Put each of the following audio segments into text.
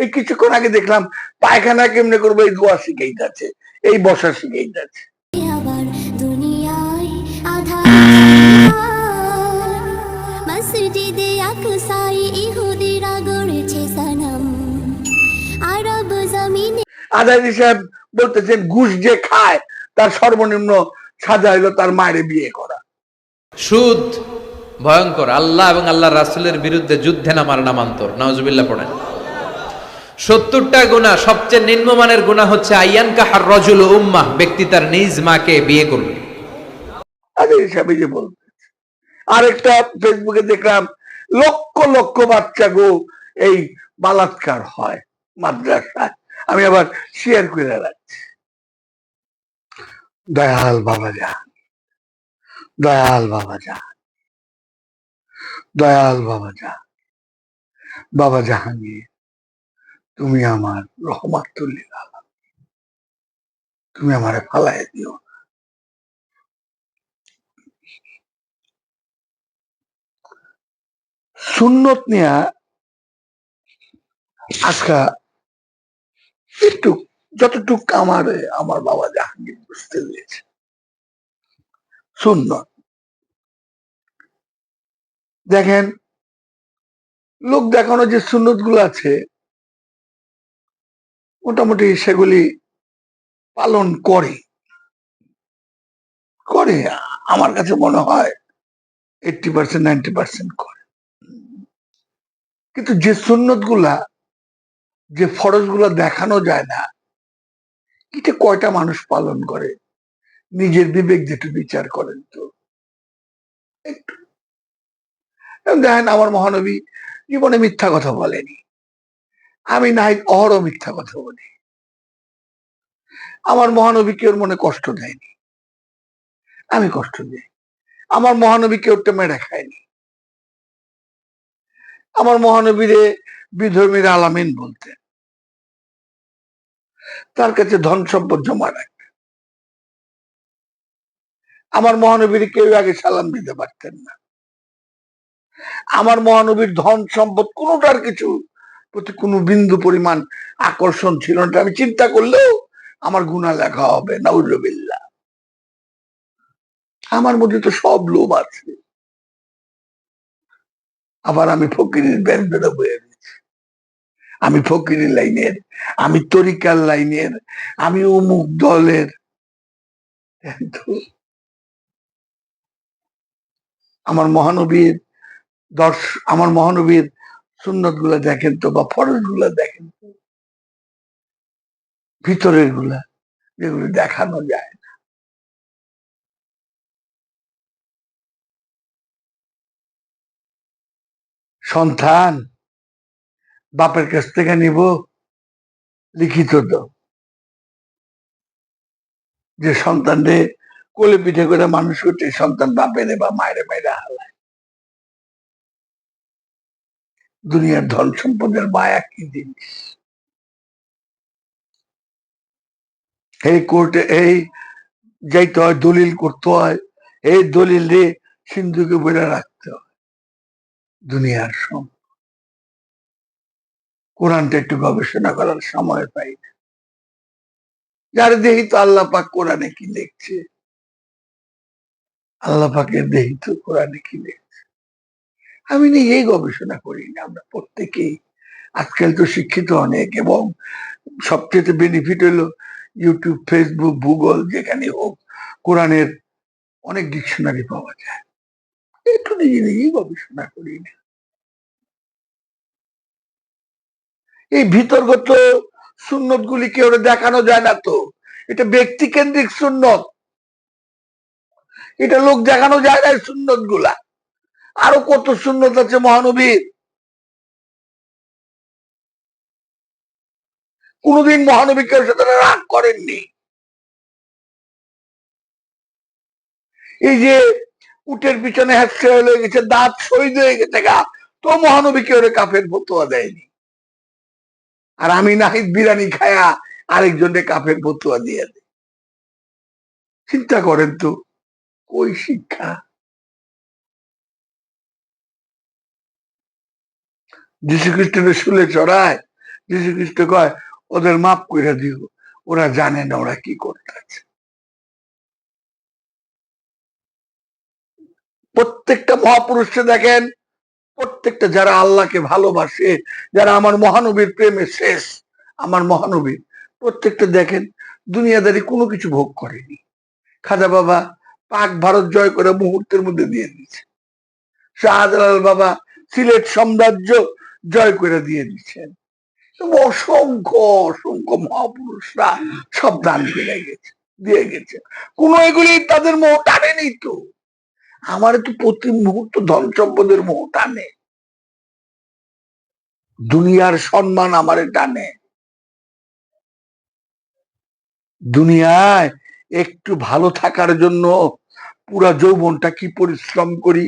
এই কিছুক্ষণ আগে দেখলাম পায়খানা কেমনে করব এই দোয়া শিখেই যাচ্ছে এই বসা শিখেই যাচ্ছে আবার দুনিয়ায় আধার মসজিদে আকসাই ইহুদিরা গড়েছে সনম আরব জমিনে আদানি সাহেব বলতেছেন ঘুষ যে খায় তার সর্বনিম্ন সাজা হলো তার মায়ের বিয়ে করা। সুদ ভয়ঙ্কর আল্লাহ এবং আল্লাহ রাসুলের বিরুদ্ধে যুদ্ধে নামার নামান্তর নওয়াজুবিল্লাহ পড়েন। সত্তরটা গুণা, সবচেয়ে নিম্নমানের গুণা হচ্ছে আইয়ান কাহার রজুল উম্মাহ, ব্যক্তি তার নিজ মাকে বিয়ে করবে। আরেকটা ফেসবুকে দেখলাম, লক্ষ লক্ষ বাচ্চা গো এই বালাৎকার হয় মাদ্রাসায়। আমি আবার শেয়ার করে রাখছি। দয়াল বাবা যা দয়াল বাবা যা দয়াল বাবা যা বাবা জাহাঙ্গীর। তুমি আমার রহমাতুল্লিল আলম তুমি আমারে ফালাই দিও না। সুন্নত নেয়া আজকা একটু, যতটুক আমার আমার বাবা জাহাঙ্গীর বুঝতে পেরেছে। সুন্নত। দেখেন, লোক দেখানো যে সুন্নতগুলো আছে মোটামুটি সেগুলি পালন করে। করে, আমার কাছে মনে হয় এইটটি পার্সেন্ট নাইনটি পার্সেন্ট করে। কিন্তু যে সুন্নতগুলা যে ফরজগুলা দেখানো যায় না, এটা কয়টা মানুষ পালন করে? নিজের বিবেক যেটু বিচার করেন তো। দেখেন, আমার মহানবী জীবনে মিথ্যা কথা বলেনি। আমি নাই অহর মিথ্যা কথা বলি। আমার মহানবী কেউ মনে কষ্ট দেয়নি। আমি কষ্ট দিই। আমার মহানবী কেউ মেরে খায়নি। আমার মহানবীরে বিধর্মীর আলামিন বলতেন তার কাছে ধন সম্পদ জমা রাখতেন আমার মহানবীর কেউ আগে সালাম দিতে পারতেন না। আমার মহানবীর ধন সম্পদ কোনোটার কিছু প্রতি কোনো বিন্দু পরিমাণ আকর্ষণ ছিল না। আমি চিন্তা করলেও আমার গুণা লেখা হবে নাউজবিল্লা আমার মধ্যে তো সব লোভ আছে। আবার আমি ফকিরের ব্যান্ডটা বয়ে দিচ্ছি আমি ফকিরের লাইনের, আমি তরিকার লাইনের, আমি অমুক দলের। আমার মহানবীর দর্শ, আমার মহানবীর সুন্নতগুলা দেখেন তো, বা ফরজগুলা দেখেন তো। ভিতরেরগুলা যেগুলো দেখানো যায় না। সন্তান, বাপের কাছ থেকে নিব লিখিত তো। যে সন্তানরে কোলে পিঠে করে মানুষ করতে সন্তান বাপেরে বা মায়েরে মায়েরা হালায়। দুনিয়ার ধন সম্পদের মায়া কি জিনিস? এই কোর্টে, এই যাইতে হয়, দলিল করতে হয়, এই দলিল রে সিন্ধুকে বলে রাখতে হয়, দুনিয়ার সম। কোরআনটা একটু গবেষণা করার সময় পাই। না যার দেহি তো আল্লাহ পাক কোরআনে কি লিখছে? আল্লাহ পাকের দেহি তো কোরআনে কি লিখছে? আমি নিজেই গবেষণা করি না, আমরা প্রত্যেকেই। আজকাল তো শিক্ষিত অনেক এবং সবচেয়ে বেনিফিট হলো ইউটিউব ফেসবুক গুগল যেখানে হোক, কোরআনের অনেক ডিকশনারি পাওয়া যায়। একটু নিজে নিজেই গবেষণা করি না। এই ভিতরগত সুন্নত গুলি কেউ দেখানো যায় না তো। এটা ব্যক্তি কেন্দ্রিক সুন্নত। এটা লোক দেখানো যায় না সুন্নতগুলা আরও কত সুন্নত আছে মহানবীর? কোনদিন মহানবী কেউ সাথে রাগ করেননি। এই যে উটের পিছনে হ্যাপসে হয়ে গেছে, দাঁত শহীদ হয়ে গেছে গা, তো মহানবী কেউ কাফের ফতুয়া দেয়নি। আর আমি নাহিদ বিরানি খায়া আরেকজনকে কাফের ফতুয়া দিয়ে চিন্তা করেন তো ওই শিক্ষা? যীশু খ্রিস্টের শুলে চড়ায় যীশু খ্রিস্ট কয়, ওদের মাফ করে দিও, ওরা জানে না ওরা কি করতেছে। প্রত্যেকটা মহাপুরুষকে দেখেন, প্রত্যেকটা যারা আল্লাহকে ভালোবাসে, যারা আমার মহানবীর প্রেমে শেষ, আমার মহানবীর, প্রত্যেকটা দেখেন, দুনিয়াদারি কোনো কিছু ভোগ করেনি। খাজা বাবা পাক ভারত জয় করে মুহূর্তের মধ্যে দিয়ে দিয়েছে। শাহজালাল বাবা সিলেট সাম্রাজ্য জয় করে দিয়ে দিচ্ছেন। অসংখ্য অসংখ্য মহাপুরুষরা সব দান করে গেছে, দিয়ে গেছে। কোন এগুলি তাদের মোহ টানেনি তো। আমার তো প্রতি মুহূর্ত ধন সম্পদের মোহ টানে দুনিয়ার সম্মান আমারে টানে দুনিয়ায় একটু ভালো থাকার জন্য পুরা যৌবনটা কি পরিশ্রম করি?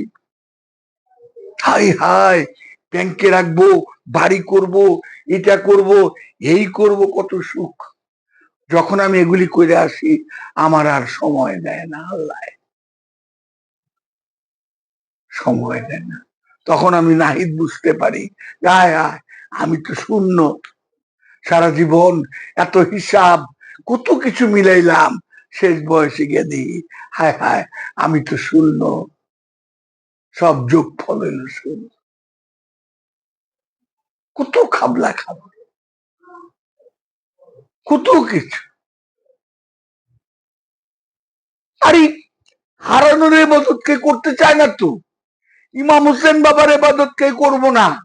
হাই হাই ব্যাংকে রাখব, বাড়ি করব, এটা করব, এই করব, কত সুখ। যখন আমি এগুলি করে আসি, আমার আর সময় দেয় না আল্লাহ। সময় দেয় না। তখন আমি নাহিদ বুঝতে পারি, আয় আয়, আমি তো শূন্য। সারা জীবন এত হিসাব, কত কিছু মিলাইলাম, শেষ বয়সে গিয়ে দিই হায় হায়, আমি তো শূন্য। সব যোগ ফল শূন্য। কত খাবলা খাব। কত কিছু। আরে, হারানোর এবাদত কে করতে চায় না তো? ইমাম হোসেন বাবার এবাদত কে করব না?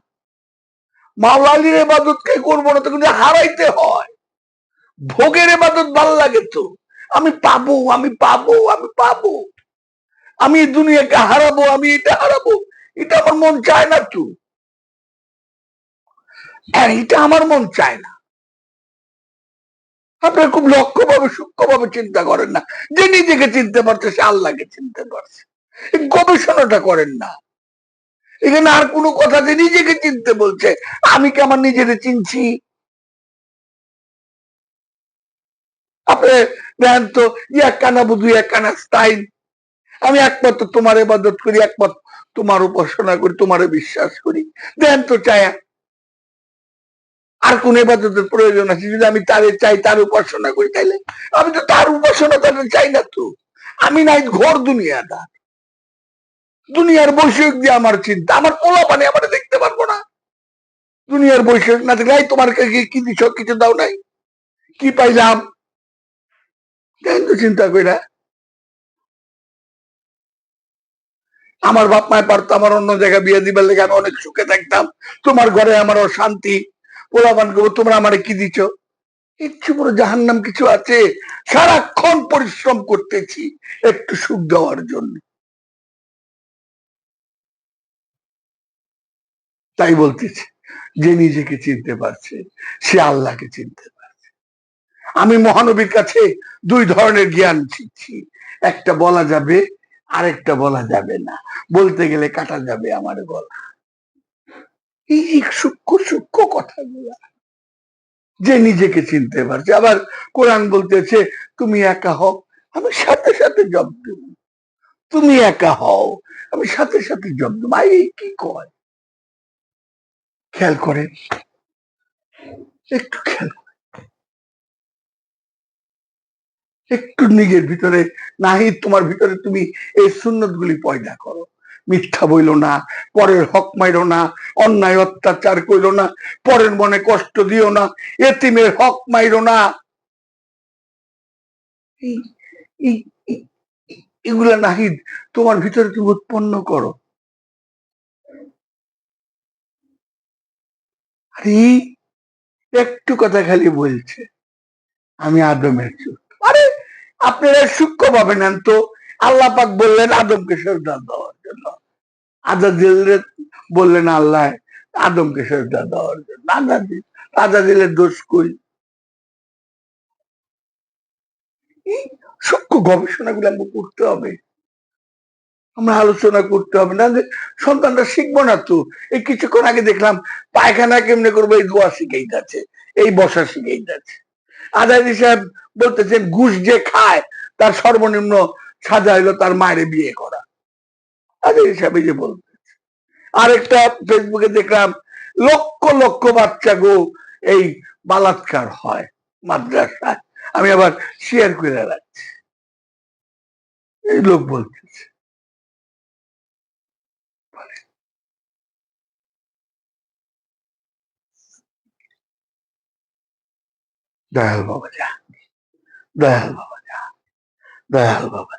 মাওলালির এবাদত কে করব না? তো কিন্তু হারাইতে হয়। ভোগের এবাদত ভালো লাগে তো। আমি পাবো আমি পাবো আমি পাবো। আমি দুনিয়াকে হারাবো, আমি এটা হারাবো। এটা আমার মন চায় না তো। হ্যাঁ এটা আমার মন চায় না। আপনারা খুব লক্ষ্যভাবে, সূক্ষ্মভাবে চিন্তা করেন না। যে নিজেকে চিনতে পারছে, সে আল্লাহকে চিনতে পারছে। গবেষণাটা করেন না। এখানে আর কোনো কথা যে নিজেকে চিনতে বলছে, আমি কি আমার নিজেকে চিনছি? আপনি দেখেন তো ইয়া কানা বুধু ইয়া কানা স্টাইল আমি একমাত্র তোমার এবাদত করি, একমাত্র তোমার উপাসনা করি, তোমারে বিশ্বাস করি। দেন তো, চায়া। আর কোন এবাদতের প্রয়োজন আছে? যদি আমি তারে চাই, তার উপাসনা করি, তাইলে? আমি তো তার উপাসনা তাদের চাই না তো। আমি নাই ঘর দুনিয়াটা দুনিয়ার বৈষয়িক দিয়ে আমার চিন্তা। আমার পোলা পানি আমার দেখতে পারব না। দুনিয়ার বৈষয়িক না দেখলে তোমার কাছে কি দিছ? কিছু দাও নাই? কি পাইলাম? তো চিন্তা কইরা আমার বাপ মায় পারতো আমার অন্য জায়গায় বিয়ে দিবার লেগে আমি অনেক সুখে থাকতাম। তোমার ঘরে আমার অশান্তি। পোলাপান করব তোমরা আমার কি দিছ? ইচ্ছে বড় জাহান্নাম কিছু আছে? সারাক্ষণ পরিশ্রম করতেছি একটু সুখ দেওয়ার জন্য। তাই বলতেছি, যে নিজেকে চিনতে পারছে, সে আল্লাহকে চিনতে পারছে। আমি মহানবীর কাছে দুই ধরনের জ্ঞান শিখছি। একটা বলা যাবে, আরেকটা বলা যাবে না। বলতে গেলে কাটা যাবে আমার গলা। এই সূক্ষ্ম সূক্ষ্ম কথাগুলা যে নিজেকে চিনতে পারছে। আবার কোরআন বলতেছে, তুমি একা হও, আমি সাথে সাথে জব দেব। তুমি একা হও, আমি সাথে সাথে জব দেবো। এই কি কয়? খেয়াল করেন, একটু খেয়াল করেন। একটু নিজের ভিতরে নাহি তোমার ভিতরে তুমি এই সুন্নত গুলি পয়দা করো। মিথ্যা বইল না, পরের হক মাইরো না, অন্যায় অত্যাচার কইরো না, পরের মনে কষ্ট দিও না, এতিমের হক মাইরো না। এগুলা নাহিদ, তোমার ভিতরে তুমি উৎপন্ন করো। আরে, একটু কথা খালি বলছে, আমি আদমের চোখ। আরে, আপনারা সূক্ষ্ম ভাবে নেন তো, আল্লাহ পাক বললেন আদমকে শ্রদ্ধা দেওয়ার জন্য। আজাদিল বললেন আল্লাহ আদমকে শ্রদ্ধা দেওয়ার জন্য। আজাদিল আজাদিলের দোষ কই? সূক্ষ্ম গবেষণা গুলো আমাকে করতে হবে। আমরা আলোচনা করতে হবে। না যে সন্তানটা শিখব না তো। এই কিছুক্ষণ আগে দেখলাম, পায়খানা কেমনে করব? এই দোয়া শিখেই যাচ্ছে এই বসা শিখেই যাচ্ছে আজাদি সাহেব বলতেছেন, ঘুষ যে খায়, তার সর্বনিম্ন সাজা হইল তার মায়ের বিয়ে করা। সাহেব এই যে আরেকটা ফেসবুকে দেখলাম, লক্ষ লক্ষ বাচ্চা গো এই বালাৎকার হয় মাদ্রাসায়। আমি আবার শেয়ার করে রাখছি। এই লোক বলতেছে। দয়াল বাবা যা দয়াল বাবা যা দয়াল বাবা